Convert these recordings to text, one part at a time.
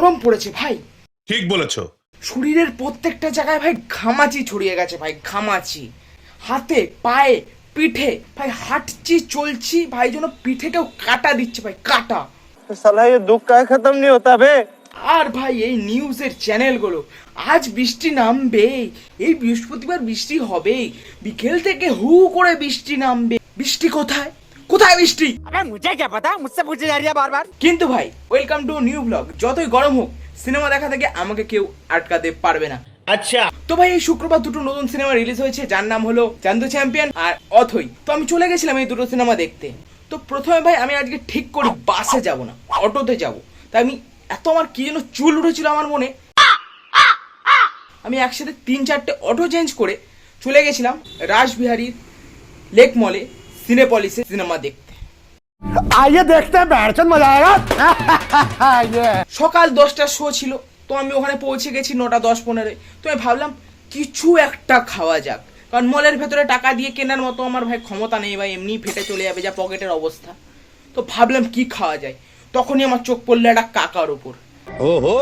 গরম পড়েছে ভাই ঠিক বলেছো শরীরের প্রত্যেকটা জায়গায় ভাই ঘামাচি ছড়িয়ে গেছে ভাই ঘামাচি হাতে পায়ে পিঠে ভাই হাঁটছি চলছি ভাই যেন পিঠে কেউ কাটা দিচ্ছে ভাই কাটা साला ये दुख का खत्म नहीं होता बे আর ভাই এই নিউজের চ্যানেলগুলো আজ বৃষ্টি নামবে এই বৃহস্পতিবার বৃষ্টি হবে বিকেল থেকে হু করে বৃষ্টি নামবে বৃষ্টি কোথায় কোথায় মিষ্টি? আরে কে পাতা? মুঝসে পুছে যারিয়া বারবার। কিন্তু ভাই ওয়েলকাম টু নিউ ব্লগ যতই গরম হোক সিনেমা দেখা থেকে আমাকে কেউ আটকাতে পারবে না। আচ্ছা। তো ভাই এই শুক্রবার দুটো নতুন সিনেমা রিলিজ হয়েছে যার নাম হলো চান্দু চ্যাম্পিয়ন আর অথই। তো আমি চলে গেছিলাম এই দুটো সিনেমা দেখতে। তো প্রথমে ভাই আমি আজকে ঠিক করি বাসে যাব না অটোতে যাব। তাই আমি এত আমার কি যেন চুল উঠেছিল আমার মনে। আমি একসাথে তিন চারটে অটো চেঞ্জ করে চলে গেছিলাম রাসবিহারীর লেক মলে সিনেপলিসে সিনেমা দেখতে। আইয়ে দেখতে ব্যাড়চন মজা আয়েগা সকাল দশটার শো ছিল তো আমি ওখানে পৌঁছে গেছি নটা দশ পনেরোয়। তো আমি ভাবলাম কিছু একটা খাওয়া যাক। কারণ মলের ভেতরে টাকা দিয়ে কেনার মতো আমার ভাই ক্ষমতা নেই ভাই এমনি ফেটে চলে যাবে যা পকেটের অবস্থা। তো ভাবলাম কি খাওয়া যায়? তখনই আমার চোখ পড়ল একটা কাকার উপর। ওহো!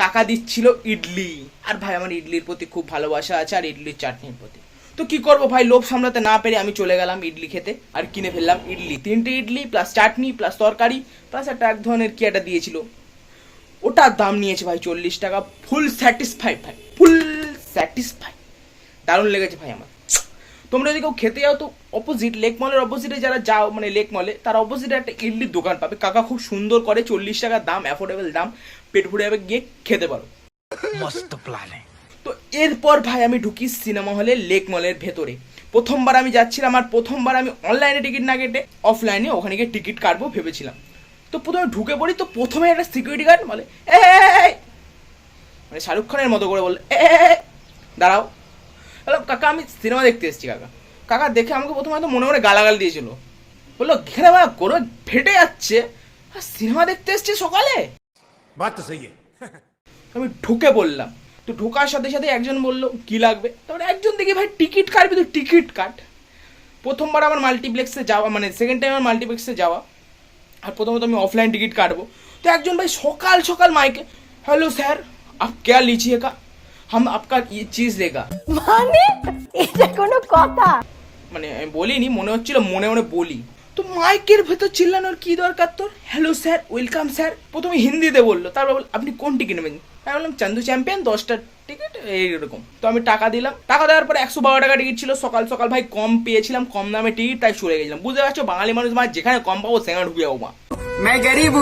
কাকা দিচ্ছিল ইডলি। আর ভাই আমার ইডলির প্রতি খুব ভালোবাসা আছে আর ইডলির চাটনির প্রতি। তো কি করব ভাই? লোভ সামলাতে না পেরে আমি চলে গেলাম ইডলি খেতে আর কিনে ফেললাম ইডলি। তিনটে ইডলি প্লাস চাটনি প্লাস তরকারি প্লাস একটা এক ধরনের কি একটা দিয়েছিল। ওটার দাম নিয়েছে ভাই চল্লিশ টাকা। ফুল স্যাটিসফাইড ভাই ফুল স্যাটিসফাইড দারুণ লেগেছে ভাই আমার। তোমরা যদি কেউ খেতে যাও তো অপোজিট লেক মলের অপোজিটে যারা যাও মানে লেক মলে তার অপোজিটে একটা ইডলির দোকান পাবে। কাকা খুব সুন্দর করে চল্লিশ টাকা দাম অ্যাফোর্ডেবল দাম, পেট ভরে যাবে, গিয়ে খেতে পারো। মস্ত প্ল্যানিং তো এরপর ভাই আমি ঢুকি সিনেমা হলে লেক মলের ভেতরে। প্রথমবার আমি যাচ্ছিলাম আর প্রথমবার আমি অনলাইনে টিকিট না কেটে অফলাইনে ওখানে গিয়ে টিকিট কাটবো ভেবেছিলাম। তো প্রথমে ঢুকে পড়ি তো প্রথমে একটা সিকিউরিটি গার্ড বলে মানে শাহরুখ খানের মতো করে বললে এই দাঁড়াও। বললাম কাকা আমি সিনেমা দেখতে এসেছি কাকা। কাকা দেখে আমাকে প্রথমে হয়তো মনে মনে গালাগাল দিয়েছিল। বলল এখানে আমার গরমে ফেটে যাচ্ছে। আর সিনেমা দেখতে এসছি সকালে? আমি ঢুকে বললাম তো ঢোকার সাথে সাথে একজন বলল কি লাগবে? তারপরে একজন দেখি ভাই টিকিট কাটবে তো টিকিট কাট প্রথমবার আমার মাল্টিপ্লেক্সে যাওয়া মানে সেকেন্ড টাইম আমার মাল্টিপ্লেক্সে যাওয়া আর প্রথমত আমি অফলাইন টিকিট কাটবো। তো একজন ভাই সকাল সকাল মাইকে হ্যালো স্যার আপ ক্যা একা হাম আপনার চিজ দেগা মানে? এটা কোনো কথা? মানে আমি বলিনি মনে হচ্ছিল মনে মনে বলি। তো মাইকের ভেতর চিল্লানোর কি দরকার তোর? Hello sir welcome sir. প্রথমে হিন্দিতে বলল তারপর আপনি কোন টিকিট নেবেন? আমি বললাম চান্দু চ্যাম্পিয়ন দশটা টিকিট এইরকম। তো আমি টাকা দিলাম। টাকা দেওয়ার পরে একশো বারো টাকা টিকিট ছিল। সকাল সকাল ভাই কম পেয়েছিলাম কম দামে টিকিট তাই চলে গেছিলাম। বুঝতে পারছ? বাঙালি মানুষ মানে যেখানে কম পাবো সেখানে ঢুকে যাব মা। গরিব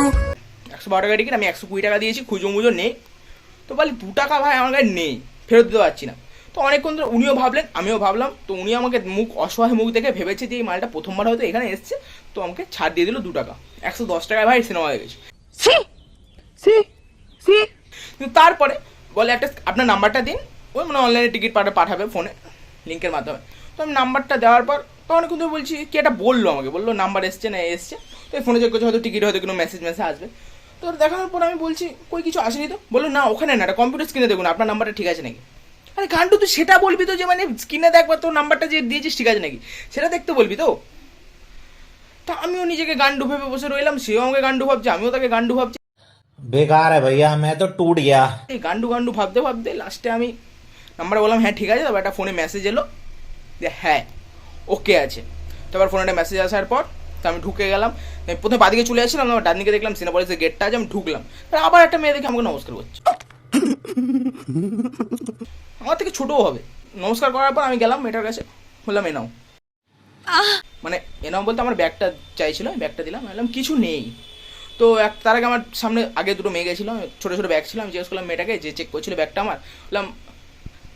একশো বারো টাকা টিকিট আমি একশো কুড়ি টাকা দিয়েছি খুঁজো মুজো নেই। তো বলি দু টাকা ভাই আমার কাছে নেই ফেরত দিতে পারছি না। তো অনেকক্ষণ ধরে উনিও ভাবলেন আমিও ভাবলাম তো উনি আমাকে মুখ অসহায় মুখ দেখে ভেবেছে যে এই মালটা প্রথমবার হয়তো এখানে এসছে তো আমাকে ছাড় দিয়ে দিল দু টাকা। একশো দশ টাকায় ভাই সিনেমা হয়ে গেছে। কিন্তু তারপরে বলে একটা আপনার নাম্বারটা দিন, ওই মানে অনলাইনে টিকিট পাঠা পাঠাবে ফোনে লিঙ্কের মাধ্যমে। তো আমি নাম্বারটা দেওয়ার পর তো অনেকক্ষণ ধরে বলছি, কি একটা বলল আমাকে? বলল, নাম্বার এসছে না এসছে। তো ফোনে চেক করছে, হয়তো টিকিট হয়তো কোনো মেসেজ মেসেজ আসবে। তো দেখানোর পর আমি বলছি, কই, কিছু আসেনি তো? বলল, না, ওখানে না একটা কম্পিউটার স্ক্রিনে দেখুন, আপনার নাম্বারটা ঠিক আছে নাকি? আরে গান্টু তুই সেটা বলবি তো যে মানে স্ক্রিনে দেখবার তোর নাম্বারটা যে দিয়েছিস, ঠিক আছে নাকি? সেটা দেখতে বলবি তো? তা আমিও নিজেকে গান্ডু ভেবে বসে রইলাম, সেও আমাকে গান্ডু ভাবছে, আমিও তাকে গান্ডু ভাবছি। বেকার ভাইয়া আমি তো টুট গিয়া। এই গান্ডু গান্ডু ভাবতে ভাবতে লাস্টে আমি নাম্বার বললাম হ্যাঁ ঠিক আছে। তারপর একটা ফোনে মেসেজ এলো যে হ্যাঁ ওকে আছে। তারপর ফোনে একটা মেসেজ আসার পর তো আমি ঢুকে গেলাম। প্রথমে বাদিকে চলে আসছিলাম আমার ডান দিকে দেখলাম সিনেপলিসের গেটটা আছে আমি ঢুকলাম। তারপর আবার একটা মেয়ে দেখে আমাকে নমস্কার করছে। আমার থেকে ছোটও হবে। নমস্কার করার পর আমি গেলাম মেয়েটার কাছে বললাম এনাও মানে এনাও বলতে আমার ব্যাগটা চাইছিল ব্যাগটা দিলাম। বললাম কিছু নেই। তো এক তার আগে আমার সামনে আগে দুটো মেয়ে গেছিল ছোটো ছোটো ব্যাগ ছিল আমি জিজ্ঞেস করলাম মেয়েটাকে যে চেক করছিল ব্যাগটা আমার? বললাম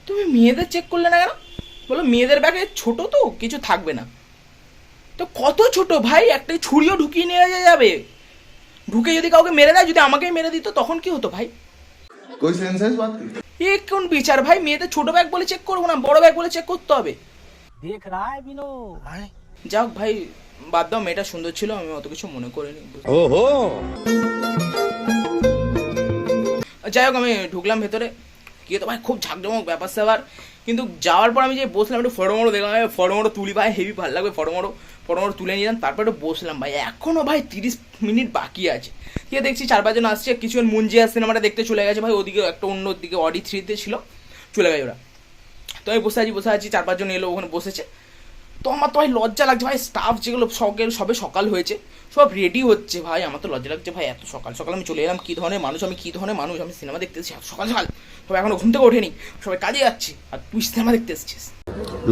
তুমি মেয়েদের চেক করলে না কেন? বলো মেয়েদের ব্যাগে ছোট তো কিছু থাকবে না। তো কত ছোট ভাই একটা ছুরিও ঢুকিয়ে নিয়ে যাবে। ঢুকে যদি কাউকে মেরে দেয় যদি আমাকেই মেরে দিত তখন কি হতো ভাই? এ কোন বিচার ভাই মেয়েদের ছোট ব্যাগ বলে চেক করব না বড় ব্যাগ বলে চেক করতে হবে। দেখ রায় বিনো যাক ভাই বাদ দাও মেয়েটা সুন্দর ছিল আমি অত কিছু মনে করিনি ওহো! যাই হোক আমি ঢুকলাম ভেতরে। গিয়ে তো ভাই খুব ঝাঁকজমক ব্যাপার স্যাপার কিন্তু যাওয়ার পর আমি যে বসলাম একটু ফটো মটো দেখলাম ভাই ফটো মটো তুলি ভাই হেভি ভালো লাগবে ফটো মটো। ফটো মটো তুলে নিলাম তারপর একটু বসলাম ভাই। এখনও ভাই তিরিশ মিনিট বাকি আছে। গিয়ে দেখছি চার পাঁচজন আসছে কিছুজন মুঞ্জিয়া সিনেমাটা দেখতে চলে গেছে ভাই ওদিকে একটা অন্য দিকে অডি থ্রিতে ছিল চলে গেছে ওরা। তো আমি বসে আছি বসে আছি চার পাঁচজন এলো ওখানে বসেছে। তো আমার তো ভাই লজ্জা লাগছে ভাই স্টাফ যেগুলো সকাল সবে সকাল হয়েছে সব রেডি হচ্ছে ভাই আমার তো লজ্জা লাগছে ভাই এত সকাল সকাল আমি চলে এলাম কী ধরনের মানুষ আমি কী ধরনের মানুষ আমি সিনেমা দেখতে এসেছি এত সকাল সকাল। সবাই এখনও ঘুম থেকে ওঠেনি সবাই কাজে যাচ্ছে আর তুই সিনেমা দেখতে এসেছিস।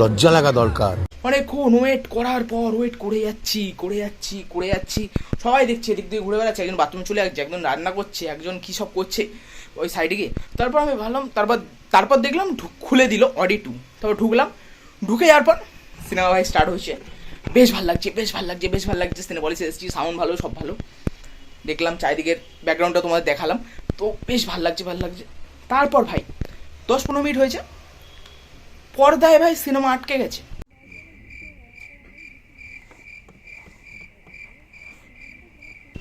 লজ্জা লাগা দরকার। অনেকক্ষণ ওয়েট করার পর ওয়েট করে যাচ্ছি করে যাচ্ছি করে যাচ্ছি সবাই দেখছে এদিক দিয়ে ঘুরে বেড়াচ্ছে একজন বাথরুম চলে যাচ্ছে একজন রান্না করছে একজন কী সব করছে ওই সাইডে গিয়ে। তারপর আমি ভাবলাম তারপর তারপর দেখলাম খুলে দিল অডি টু তারপর ঢুকলাম ঢুকে যাওয়ার পর সিনেমা ভাই স্টার্ট হয়েছে। বেশ ভালো লাগছে, বেশ ভালো লাগছে, বেশ ভালো লাগছে। সিনেমা বলেছে এসছি সাউন্ড ভালো, সব ভালো। দেখলাম চারিদিকের ব্যাকগ্রাউন্ডটা তোমাদের দেখালাম। তো বেশ ভালো লাগছে ভালো লাগছে। তারপর ভাই, দশ পনেরো মিনিট হয়েছে। পর্দায় ভাই সিনেমা আটকে গেছে।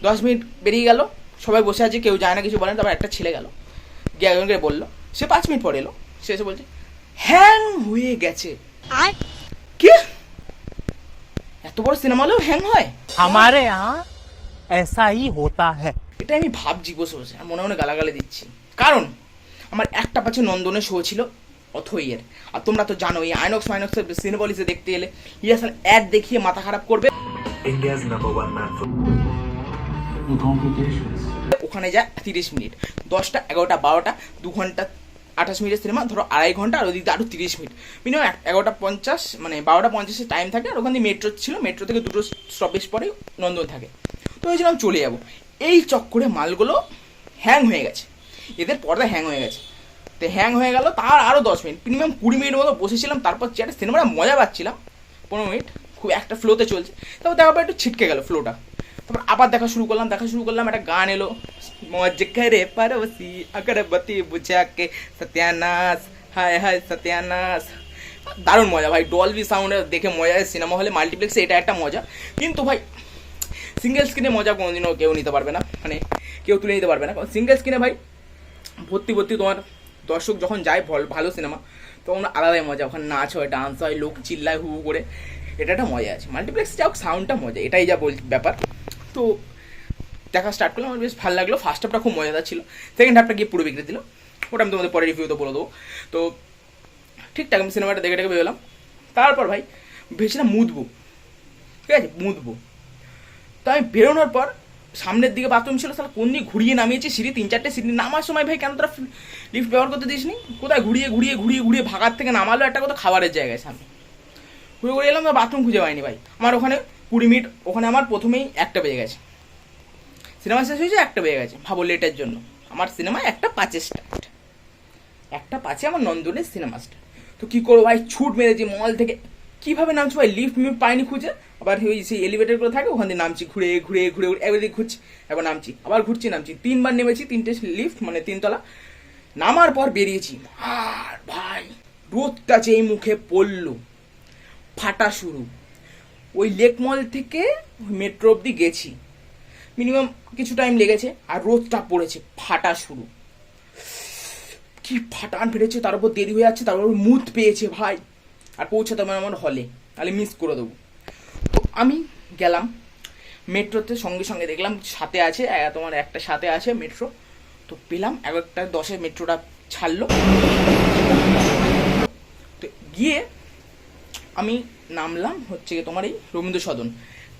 দশ মিনিট বেরিয়ে গেল। সবাই বসে আছে, কেউ যায় না, কিছু বলে তারপর একটা ছেলে গেল। গিয়ে একজনকে বলল, সে পাঁচ মিনিট পরে এলো। সে এসে বলছে হ্যাং হয়ে গেছে। কি এত বড় সিনেমা হলেও হ্যাং হয় हमारे यहाँ ऐसा ही होता है এটা আমি ভাবছি বসে বসে আর মনে মনে গালাগালি দিচ্ছি কারণ আমার একটা পাচ্ছে নন্দনের শো ছিল অথইয়ের আর তোমরা তো জানো এই আইনক্স মাইনক্সের সিনেপলিসে দেখতে এলে ইয়াসাল অ্যাড দেখিয়ে মাথা খারাপ করবে India's number one man for ওখানে যায় তিরিশ মিনিট দশটা এগারোটা বারোটা দু ঘন্টা আঠাশ মিনিটের সিনেমা, ধরো আড়াই ঘণ্টা আর ওদিকে আরও তিরিশ মিনিট। মিনিমাম এগারোটা পঞ্চাশ মানে বারোটা পঞ্চাশের টাইম থাকে আর ওখান মেট্রো ছিল মেট্রো থেকে দুটো স্টপেজ পরে নন্দন থাকে। তো ভেবেছিলাম চলে যাব। এই চক্করে মালগুলো হ্যাং হয়ে গেছে। এদের পর্দা হ্যাং হয়ে গেছে। তো হ্যাং হয়ে গেল তার আরও দশ মিনিট। মিনিমাম কুড়ি মিনিট মতো বসেছিলাম, তারপর চেয়ারে সিনেমাটা মজা পাচ্ছিলাম, পনেরো মিনিট, খুব একটা ফ্লোতে চলছে। তারপর দেখার পর একটু ছিটকে গেল ফ্লোটা তারপর আবার দেখা শুরু করলাম, দেখা শুরু করলাম, একটা গান এলো। মজ করে পারবসি আগরবতী বুঝাকে সত্যানাশ হায় হায় সত্যানাশ দারুণ মজা ভাই ডলবি সাউন্ডে দেখে মজা সিনেমা হলে মাল্টিপ্লেক্সে এটা একটা মজা কিন্তু ভাই সিঙ্গেল স্ক্রিনে মজা কোনোদিনও কেউ নিতে পারবে না মানে কেউ তুলে নিতে পারবে না সিঙ্গেল স্ক্রিনে ভাই ভর্তি ভর্তি তোমার দর্শক যখন যায় ভল- সিনেমা তখন আলাদাই মজা ওখানে নাচ হয় ডান্স হয় লোক চিল্লায় হু করে এটা একটা মজা আছে মাল্টিপ্লেক্স যাও সাউন্ডটা মজা এটাই যা বল ব্যাপার তো দেখা স্টার্ট করলাম, আমার বেশ ভালো লাগল। ফার্স্ট হাফটা খুব মজাদার ছিল। সেকেন্ড হাফটা গিয়ে পুরো বিগড়ে দিল। ওটা আমি তোমাদের পরে রিভিউতে বলে দেবো। তো ঠিকঠাক আমি সিনেমাটা দেখে দেখে বেরোলাম। তারপর ভাই, ভেবেছিলাম মুদবো ঠিক আছে মুদবো তো আমি বেরোনোর পর সামনের দিকে বাথরুম ছিল, তাহলে কোন দিকে ঘুরিয়ে নামিয়েছি সিঁড়ি, তিন চারটে সিঁড়ি। নামার সময় ভাই, কেন তোরা লিফট ব্যবহার করতে দিসনি? কোথায় ঘুরিয়ে ঘুরিয়ে ঘুরিয়ে ঘুরিয়ে ভাগার থেকে নামালো একটা কোথাও খাবারের জায়গায় সামনে। ঘুরে ঘুরে এলাম বাথরুম খুঁজে পাইনি ভাই। আমার ওখানে কুড়ি মিনিট, ওখানে আমার প্রথমেই একটা বেজে গেছে। সিনেমা শেষ হয়েছে, একটা বেজে গেছে, ভাবো লেটের জন্য। আমার সিনেমা একটা পাঁচে স্টার্ট একটা পাঁচে আমার নন্দনের সিনেমা স্টার্ট তো কী করব ভাই, ছুট মেরেছি মল থেকে। কীভাবে নামছি ভাই লিফ্ট মিফট পাইনি খুঁজে। আবার ওই সেই এলিভেটারগুলো থাকে, ওখান দিয়ে নামছি, ঘুরে ঘুরে ঘুরে ঘুরে একবার ঘুরছি একবার নামছি, আবার ঘুরছি, নামছি। তিনবার নেমেছি, তিনটে লিফট মানে তিনতলা। নামার পর বেরিয়েছি। আর ভাই, রোদটা যেই মুখে পড়ল। ফাটা শুরু। ওই লেক মল থেকে মেট্রো অব্দি গেছি। মিনিমাম কিছু টাইম লেগেছে, আর রোদটা পড়েছে, ফাটা শুরু। কি ফাটান ফেটেছে তার উপর দেরি হয়ে যাচ্ছে তার উপর মুদ পেয়েছে ভাই। আর পৌঁছাতে হবে আমার হলে তাহলে মিস করে দেবো। তো আমি গেলাম, মেট্রোতে সঙ্গে সঙ্গে দেখলাম, সাথে আছে তোমার একটা সাথে আছে মেট্রো। তো পেলাম এক একটা দশে মেট্রোটা ছাড়লো। তো গিয়ে আমি নামলাম, হচ্ছে গিয়ে তোমার এই রবীন্দ্র সদন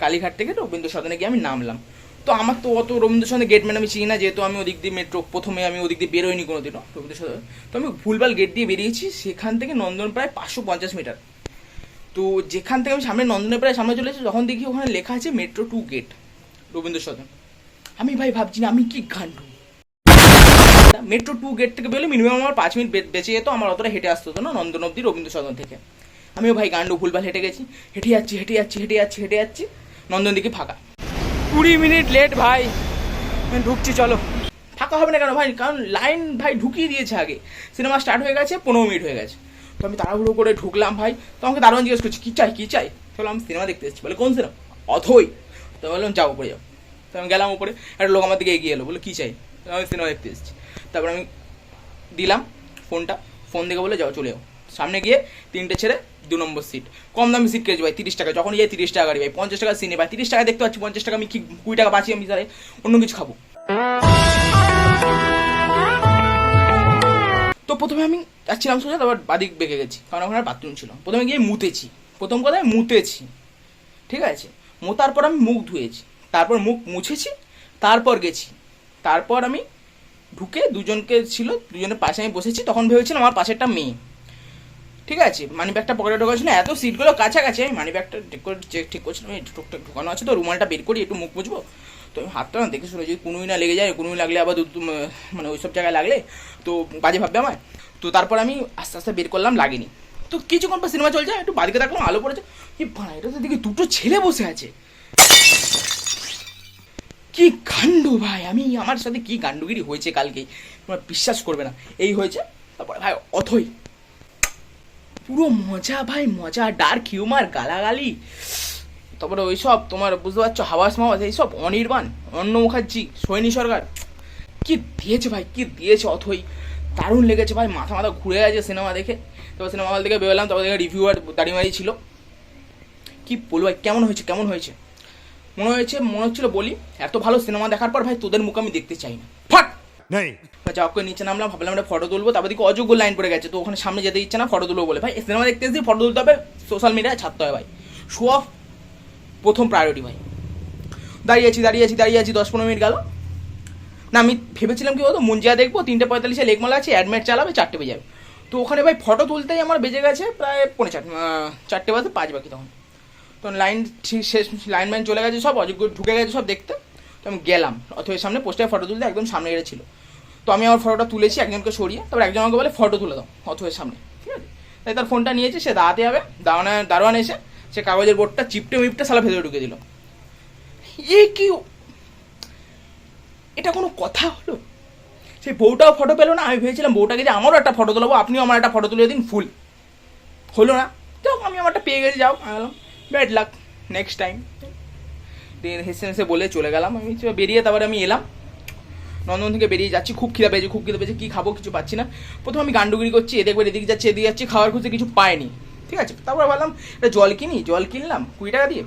কালীঘাট থেকে রবীন্দ্র সদনে গিয়ে আমি নামলাম। তো আমার তো অত রবীন্দ্র সদনে গেটম্যান আমি চিনি না, যেহেতু আমি ওদিক দিয়ে মেট্রো প্রথমে আমি ওদিক দিয়ে বেরোইনি কোনো দিনও রবীন্দ্র সদন তো আমি ভুলভাল গেট দিয়ে বেরিয়েছি, সেখান থেকে নন্দন প্রায় পাঁচশো পঞ্চাশ মিটার তো যেখান থেকে আমি সামনে নন্দনের প্রায় সামনে চলে এসেছি, যখন দেখি ওখানে লেখা আছে metro to gate Rabindra Sadan আমি ভাই ভাবছি না, আমি কি গান্ডু মেট্রো টু গেট থেকে বেরোলে মিনিমাম আমার পাঁচ মিনিট বেঁচে যেত, আমার অতটা হেঁটে আসতে হতো না নন্দন অব্দি রবীন্দ্র সদন থেকে। আমিও ভাই গান্ডু ভুলভাল হেঁটে গেছি। হেঁটে যাচ্ছি হেঁটে যাচ্ছি হেঁটে যাচ্ছি হেঁটে যাচ্ছি, নন্দন দিকে ফাঁকা। কুড়ি মিনিট লেট ভাই। ঢুকছি, চলো। ফাঁকা হবে না কেন ভাই? কারণ লাইন ভাই ঢুকিয়ে দিয়েছে আগে। সিনেমা স্টার্ট হয়ে গেছে, পনেরো মিনিট হয়ে গেছে। তো আমি তাড়াহুড়ো করে ঢুকলাম ভাই। তো আমাকে দারোয়ান জিজ্ঞেস করছি, কী চাই কী চাই? চলো আমি সিনেমা দেখতে এসেছি। বলে, কোন সিনেমা অথই। তো বললাম, যাও উপরে যাও। তো আমি গেলাম উপরে। একটা লোক আমার দিকে এগিয়ে এলো বলে কী চাই? আমি সিনেমা দেখতে এসেছি। তারপর আমি দিলাম ফোনটা ফোন দেখে বলে যাও, চলে যাও। সামনে গিয়ে তিনটে ছেড়ে দু নম্বর সিট কম দামি সিট কেটেছি ভাই, তিরিশ টাকা। যখন যাই তিরিশ টাকা গাড়ি, ভাই, পঞ্চাশ টাকা সিনে ভাই, তিরিশ টাকা দেখতে পাচ্ছি, পঞ্চাশ টাকা আমি কি, কুড়ি টাকা বাঁচিয়ে আমি তাহলে অন্য কিছু খাব। তো প্রথমে আমি যাচ্ছিলাম সোজা, তারপর বাদিক বেঁকে গেছি, কারণ ওখানে বাথরুম ছিল প্রথমে গিয়ে মুতেছি। প্রথম কথা মুতেছি। ঠিক আছে? মোতার পর আমি মুখ ধুয়েছি। তারপর মুখ মুছেছি, তারপর গেছি। তারপর আমি ঢুকে দুজনকে ছিল, দুজনের পাশে আমি বসেছি, তখন ভেবেছিলাম আমার পাশেরটা মেয়ে। ঠিক আছে মানি ব্যাগটা পকেটে ঢোকাছিল এত সিটগুলো কাছাকাছি, আমি মানি ব্যাগটা ঠিক করে ঠিক করছিলাম, এই টুকটাক ঢোকানো আছে তো, রুমালটা বের করি, একটু মুখ বুঝব তো আমি হাতটা না দেখে শুনে যদি কুনুই না লেগে যায়, কুনুই লাগলে আবার মানে ওইসব জায়গায় লাগলে, তো বাজে ভাববে আমার তো তারপর আমি আস্তে আস্তে বের করলাম, লাগেনি। তো কিছুক্ষণ পর সিনেমা চলছে, একটু বাদিকে দেখলাম আলো পড়েছে। কি ভাড়া এটা তো দেখি দুটো ছেলে বসে আছে। কি কাণ্ড ভাই, আমি আমার সাথে কি কাণ্ডগিরি হয়েছে কালকে? তোমরা বিশ্বাস করবে না। এই হয়েছে, তারপরে ভাই, অথই। পুরো মজা ভাই, মজা। ডার্ক হিউমার গালাগালি। তারপরে ওই সব তোমার বুঝতে পারছ, হাওয়াস মাওয়াস, এইসব অনির্বাণ অন্ন মুখার্জি সৈনী সরকার। কি দিয়েছে ভাই, কি দিয়েছে অথই। দারুণ লেগেছে ভাই, মাথা মাথা ঘুরে গেছে সিনেমা দেখে। তারপর সিনেমা হল থেকে বেরোলাম, তারপর দেখে রিভিউয়ার দাঁড়িয়ে মারি ছিল। কি বলব ভাই, কেমন হয়েছে কেমন হয়েছে? মনে হয়েছে, মনে হচ্ছিল বলি, এত ভালো সিনেমা দেখার পর ভাই তোদের মুখ আমি দেখতে চাই না। ফাট! नहीं যা করে নিচে নামলাম, ভাবলাম একটা ফটো তুলবো, তারপর দিকে অযোগ্য লাইন পড়ে গেছে, তো ওখানে সামনে যেতে ইচ্ছে না ফটো তুলবো বলে। ভাই সিনেমা দেখতে এসে ফটো তুলতে হবে সোশ্যাল মিডিয়ায় ছাড়তে হবে ভাই। শো অফ প্রথম প্রায়োরিটি ভাই। দাঁড়িয়ে আছি দাঁড়িয়ে আছি দাঁড়িয়ে আছি, দশ পনেরো মিনিট গেল। না, আমি ভেবেছিলাম কি বলতো, মুঞ্জিয়া দেখব, তিনটে পঁয়তাল্লিশে লেকমালা আছে অ্যাডমিট চালাবে, চারটে বেজে যাবে। তো ওখানে ভাই ফটো তুলতেই আমার বেজে গেছে প্রায় পৌনে চার চারটে বাজে পাঁচ বাকি তখন। তো লাইন শেষ লাইন ম্যান চলে গেছে সব অযোগ্য ঢুকে গেছে সব দেখতে। তো আমি গেলাম, অথবা সামনে পোস্টারে ফটো তুলতে একদম সামনে ছিল তো আমি আমার ফটোটা তুলেছি, একজনকে সরিয়ে, তারপর একজন আমাকে বলে ফটো তুলে দাও অথবা সামনে। ঠিক আছে? তাই তার ফোনটা নিয়েছে, সে দাঁড়াতে যাবে দাঁড়ানো দারোয়ান এসে সে কাগজের বোর্ডটা চিপটে মিপটে সালা ভেতরে ঢুকে দিল। এ কি এটা কোনো কথা হলো? সেই বউটাও ফটো পেল না, আমি ভেবেছিলাম বউটাকে যে আমারও একটা ফটো তোলাবো আপনিও আমার একটা ফটো তুলে দিন, ফুল। হলো না। যাও, আমি আমারটা পেয়ে গেছি, যাও, আমি বললাম ব্যাড লাক নেক্সট টাইম হেসে হেসে বলে চলে গেলাম, আমি বেরিয়ে তারপরে আমি এলাম। নন্দন থেকে বেরিয়ে যাচ্ছি, খুব খিদা পেয়েছে, খুব খিদা পেয়েছে, কী খাব কিছু পাচ্ছি না। প্রথমে আমি গান্ডুগিরি করছি, এদিকে একবার এদিকে যাচ্ছি এদিকে যাচ্ছি, খাওয়ার খুঁজে কিছু পাইনি। ঠিক আছে, তারপর ভাবলাম এটা জল কিনি, জল কিনলাম, কুড়ি টাকা দিয়ে।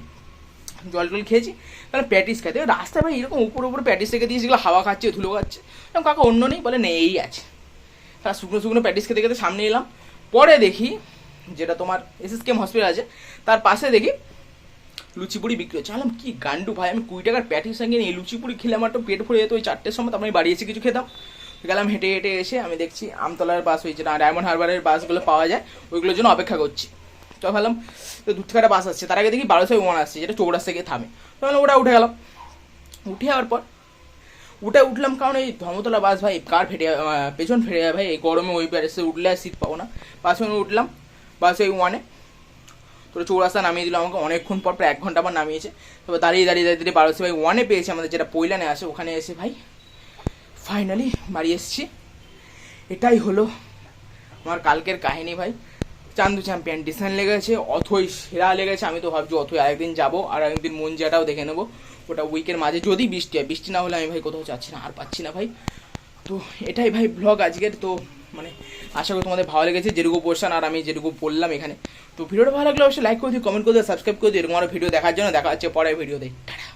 জল টল খেয়েছি তাহলে প্যাটিস খাইতে এবার রাস্তায় ভাই এরকম উপর উপরে প্যাটিস রেখে দিয়েছি, যেগুলো হাওয়া খাচ্ছে, ধুলো খাচ্ছে। এরকম কাকা অন্য নেই, বলে নেই, এই আছে। তার শুকনো শুকনো প্যাটিস খেতে খেতে সামনে এলাম। পরে দেখি, যেটা তোমার এস এস কেম হসপিটাল আছে, তার পাশে দেখি লুচিপুরি বিক্রি হচ্ছে। আলাম, কি গান্ডু ভাই, আমি কুড়ি টাকার প্যাটির সঙ্গে নিয়ে লুচিপুরি খেলে আমার তো পেট ভরে যেত। ওই চারটের সময় তো আমি বাড়ি এসে কিছু খেতাম। গেলাম, হেঁটে হেঁটে এসে আমি দেখছি আমতলার বাস হয়েছে না ডায়মন্ড হারবারের বাসগুলো পাওয়া যায়, ওইগুলোর জন্য অপেক্ষা করছি। তো ভাবলাম, তো দূর থেকে বাস আসছে। তার আগে দেখি বারোশো ওয়ান আসছে, যেটা চৌরাস্তা গিয়ে থামে। তো ভাবলাম ওটা উঠে গেলাম। উঠে যাওয়ার পর, উঠে উঠলাম, কারণ এই ধর্মতলা বাস ভাই, কার ফেটে পেছন ফেটে যায় ভাই? এই গরমে ওই বাসে উঠলে আর সিট পাবো না। বাসে উঠলাম, বাসে ওই ওয়ানে তো চৌরাস্তা নামিয়ে দিল। আমাকে অনেকক্ষণ পর প্রায় এক ঘণ্টা পর নামিয়েছে। তবে দাঁড়িয়ে দাঁড়িয়ে দাঁড়িয়ে বারোশো ভাই ওয়ানে পেয়েছে আমাদের যেটা পৈলানে আসে ওখানে এসে ভাই ফাইনালি বাড়ি এসেছি। এটাই হলো আমার কালকের কাহিনী ভাই। চান্দু চ্যাম্পিয়ন ডিসেন লেগেছে, অথই সেরা লেগেছে। আমি তো ভাবছি অথই আরেকদিন যাব আর একদিন মঞ্জাটাও দেখে নেব। ওটা উইকের মাঝে যদি বৃষ্টি হয়, বৃষ্টি না হলে আমি ভাই কোথাও যাচ্ছি না, আর পাচ্ছি না ভাই। তো এটাই ভাই ব্লগ আজকের। তো মানে আশা করি তোমাদের ভালো লেগেছে, যেটুকু পোর্শন আর আমি যেটুকু বললাম এখানে। তো ভিডিওটা ভালো লাগলে অবশ্যই লাইক করে দিও কমেন্ট করে দিও সাবস্ক্রাইব করে দিও, এরকম আরও ভিডিও দেখার জন্য দেখা হচ্ছে পরের ভিডিওতে টাটা।